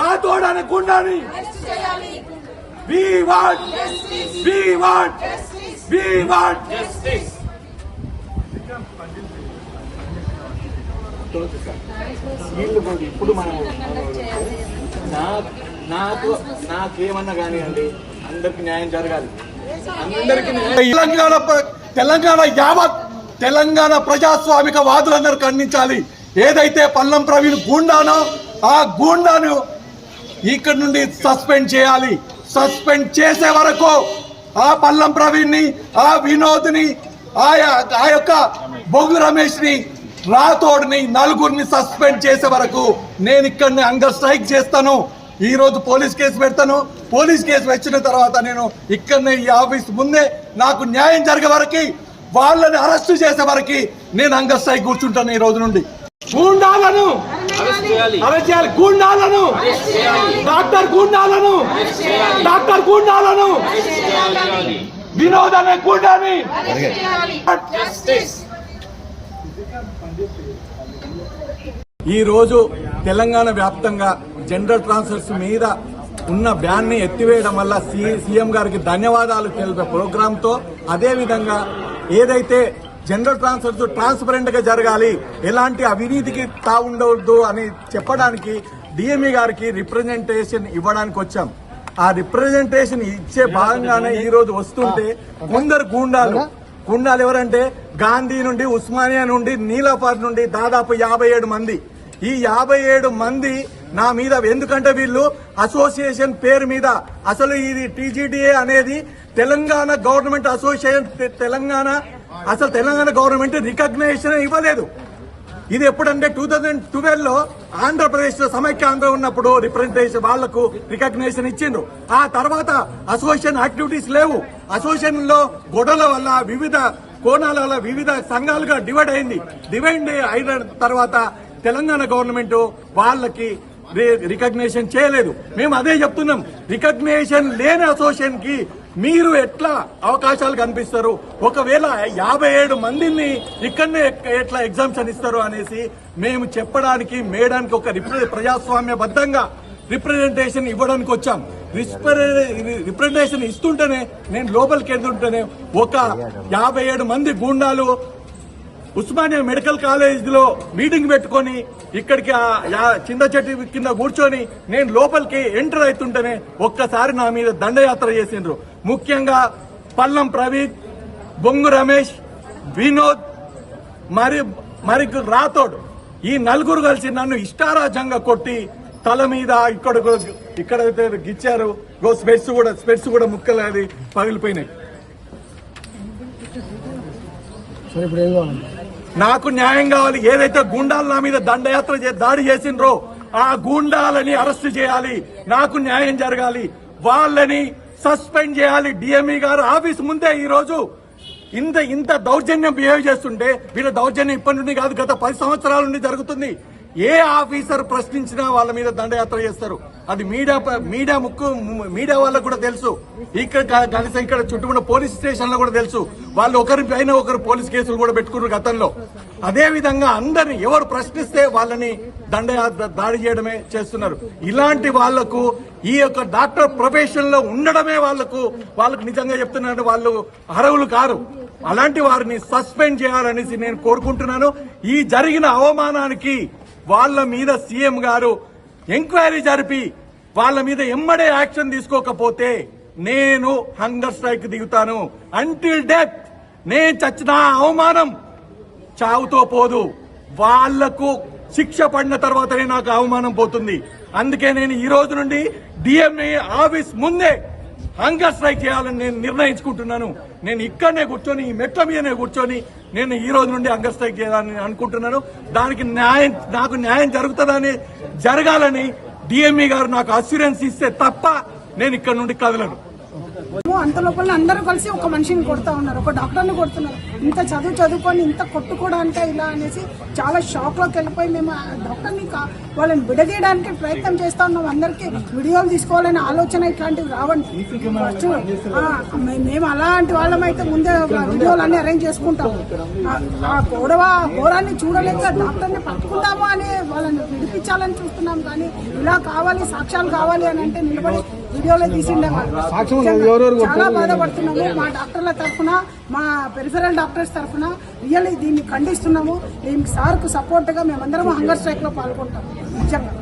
రాతోడ్ అనే గుండాని we want we want we want కూడా ఇప్పుడు మనం నా- నాకు నాకేమన్నా కానివ్వండి అందరికి న్యాయం జరగాలి. అందరికి తెలంగాణ తెలంగాణ యావత్ తెలంగాణ ప్రజాస్వామిక వాదులందరూ ఖండించాలి. ఏదైతే పల్లం ప్రవీణ్ గూండానో ఆ గూండాను ఇక్కడ నుండి సస్పెండ్ చేయాలి. సస్పెండ్ చేసే వరకు ఆ పల్లం ప్రవీణ్ని ఆ వినోద్ని ఆ యొక్క బొగ్గు రమేష్ని రాథోడ్ని నలుగురిని సస్పెండ్ చేసే వరకు నేను ఇక్కడనే అంగర్ స్ట్రైక్ చేస్తాను. ఈ రోజు పోలీస్ కేసు పెడతాను. పోలీస్ కేసు వచ్చిన తర్వాత నేను ఇక్కడనే ఈ ఆఫీస్ ముందే నాకు న్యాయం జరిగే వరకు వాళ్ళని అరెస్ట్ చేసే వరకు నేను అంగర్ స్ట్రైక్ కూర్చుంటాను ఈ రోజు నుండి. గూండాలను అరెస్ట్ చేయాలి. గూండాలను. డాక్టర్ గూండాలను. డాక్టర్ గూండాలను. వినోద్ అనే గూండాని ఈ రోజు తెలంగాణ వ్యాప్తంగా జనరల్ ట్రాన్స్ఫర్స్ మీద ఉన్న బ్యాన్ని ఎత్తివేయడం వల్ల సి- సీఎం గారికి ధన్యవాదాలు తెలిపే ప్రోగ్రామ్తో అదే విధంగా ఏదైతే జనరల్ ట్రాన్స్ఫర్స్ ట్రాన్స్పరెంట్గా జరగాలి. ఎలాంటి అవినీతికి తావుండవద్దు అని చెప్పడానికి డిఎంఈ గారికి రిప్రజెంటేషన్ ఇవ్వడానికి వచ్చాం. ఆ రిప్రజెంటేషన్ ఇచ్చే భాగంగానే ఈ రోజు వస్తుంటే కొందరు గూండాలు. గుండాలు ఎవరంటే గాంధీ నుండి ఉస్మానియా నుండి నీలాపర్ నుండి దాదాపు యాభై ఏడు మంది. ఈ యాభై ఏడు మంది నా మీద ఎందుకంటే వీళ్ళు అసోసియేషన్ పేరు మీద అసలు ఇది టీజీడీఏ అనేది తెలంగాణ గవర్నమెంట్ అసోసియేషన్ తెలంగాణ అసలు తెలంగాణ గవర్నమెంట్ రికగ్నేషన్ ఇవ్వలేదు. ఇది ఎప్పుడంటే టూ థౌజండ్ ట్వెల్వ్లో ఆంధ్రప్రదేశ్లో సమైక్య ఆంధ్ర ఉన్నప్పుడు రిప్రజెంటేషన్ వాళ్ళకు రికగ్నేషన్ ఇచ్చిండ్రు. ఆ తర్వాత అసోసియేషన్ యాక్టివిటీస్ లేవు. అసోసియేషన్లో గొడవల వల్ల వివిధ కోణాల వల్ల వివిధ సంఘాలుగా డివైడ్ అయింది. డివైడ్ అయిన తర్వాత తెలంగాణ గవర్నమెంట్ వాళ్ళకి రికగ్నేషన్ చేయలేదు. మేము అదే చెప్తున్నాం. రికగ్నేషన్ లేని అసోసియేషన్కి మీరు ఎట్లా అవకాశాలు కనిపిస్తారు? ఒకవేళ యాభై ఏడు మందిని ఇక్కడనే ఎట్లా ఎగ్జామ్షన్ ఇస్తారు అనేసి మేము చెప్పడానికి మేయడానికి ఒక రిప్ర- ప్రజాస్వామ్యబద్ధంగా రిప్రజెంటేషన్ ఇవ్వడానికి వచ్చాం. రిప్రజెంటేషన్ ఇస్తుంటేనే నేను లోపలికి వెళ్తుంటేనే ఒక యాభై ఏడు మంది గూండాలు ఉస్మానియా మెడికల్ కాలేజ్లో మీటింగ్ పెట్టుకొని ఇక్కడికి ఆ యా- చింత చెట్టు కింద కూర్చొని నేను లోపలికి ఎంటర్ అవుతుంటేనే ఒక్కసారి నా మీద దండయాత్ర చేసిండ్రు. ముఖ్యంగా పల్లం ప్రవీణ్ బొంగు రమేష్ వినోద్ మరి మరి రాథోడ్. ఈ నలుగురు కలిసి నన్ను ఇష్టారాజంగా కొట్టి తల మీద ఇక్కడ ఇక్కడ గిచ్చారు. గో స్పెట్స్ కూడా స్పెట్స్ కూడా ముక్కలు అది పగిలిపోయినాయి. సరే ఇప్పుడు ఏం కావాలి? నాకు న్యాయం కావాలి. ఏదైతే గుండాలు నా మీద దండయాత్ర చే- దాడి చేసిండ్రో ఆ గుండాలని అరెస్ట్ చేయాలి. నాకు న్యాయం జరగాలి. వాళ్ళని సస్పెండ్ చేయాలి. డిఎంఈ గారు ఆఫీస్ ముందే ఈ రోజు ఇంత ఇంత దౌర్జన్యం బిహేవ్ చేస్తుంటే వీళ్ళ దౌర్జన్యం ఇప్పటి నుండి కాదు గత పది సంవత్సరాల నుండి జరుగుతుంది. ఏ ఆఫీసర్ ప్రశ్నించినా వాళ్ళ మీద దండయాత్ర చేస్తారు. అది మీడియా ప- మీడియా ముక్కు మీడియా వాళ్ళకు కూడా తెలుసు. ఇక్కడ కలిసి కనీసం ఇక్కడ చుట్టుమున్న పోలీస్ స్టేషన్లో కూడా తెలుసు. వాళ్ళు ఒకరి పైన ఒకరు పోలీస్ కేసులు కూడా పెట్టుకున్నారు గతంలో. అదే విధంగా అందరిని ఎవరు ప్రశ్నిస్తే వాళ్ళని దండయాత్ర దాడి చేయడమే చేస్తున్నారు. ఇలాంటి వాళ్ళకు ఈ యొక్క డాక్టర్ ప్రొఫెషన్లో ఉండడమే వాళ్ళకు వాళ్ళకు నిజంగా చెప్తున్నారంటే వాళ్ళు అర్హులు కారు. అలాంటి వారిని సస్పెండ్ చేయాలనేసి నేను కోరుకుంటున్నాను. ఈ జరిగిన అవమానానికి వాళ్ళ మీద సీఎం గారు ఎంక్వైరీ జరిపి వాళ్ళ మీద ఎమ్మడే యాక్షన్ తీసుకోకపోతే నేను హంగర్ స్ట్రైక్ దిగుతాను. అంటిల్ డెత్ నేను చచ్చిన అవమానం. చావుతో పోదు. వాళ్ళకు శిక్ష పడిన తర్వాతనే నాకు అవమానం పోతుంది. అందుకే నేను ఈ రోజు నుండి డిఎంఏ ఆఫీస్ ముందే హంగర్ స్ట్రైక్ చేయాలని నేను నిర్ణయించుకుంటున్నాను. నేను ఇక్కడనే కూర్చొని ఈ మెట్ల మీదనే కూర్చొని నేను ఈ రోజు నుండి అంగస్థాయి చేయాలని అనుకుంటున్నాను. దానికి న్యాయం నాకు న్యాయం జరుగుతుందని జరగాలని డిఎంఈ గారు నాకు అస్యూరెన్స్ ఇస్తే తప్ప నేను ఇక్కడ నుండి కదలను. అంత లోపల అందరూ కలిసి ఒక మనిషిని కొడతా ఉన్నారు ఒక డాక్టర్ని కొడుతున్నారు. ఇంత చదువు చదువుకొని ఇంత కొట్టుకోవడానికే ఇలా అనేసి చాలా షాక్లోకి వెళ్ళిపోయి మేము ఆ డాక్టర్ని కా- వాళ్ళని విడదీయడానికి ప్రయత్నం చేస్తా ఉన్నాం. అందరికీ వీడియోలు తీసుకోవాలనే ఆలోచన ఇట్లాంటివి రావండి. ఫస్ట్ మేము అలాంటి వాళ్ళమైతే ముందే వీడియోలు అన్ని అరేంజ్ చేసుకుంటాం. ఆ- ఆ ఘోరాన్ని చూడలేక డాక్టర్ని పట్టుకుందాము అని వాళ్ళని విడిపించాలని చూస్తున్నాం. కానీ ఇలా కావాలి సాక్ష్యాలు కావాలి అని అంటే నిలబడి వీడియోలో తీసిండే చాలా బాధపడుతున్నాము. మా డాక్టర్ల తరఫున మా పెరిఫెరల్ డాక్టర్స్ తరఫున రియల్లీ దీన్ని ఖండిస్తున్నాము. దీనికి సార్కు సపోర్ట్గా మేమందరం హంగర్ స్ట్రైక్లో పాల్గొంటాం. నిజంగా.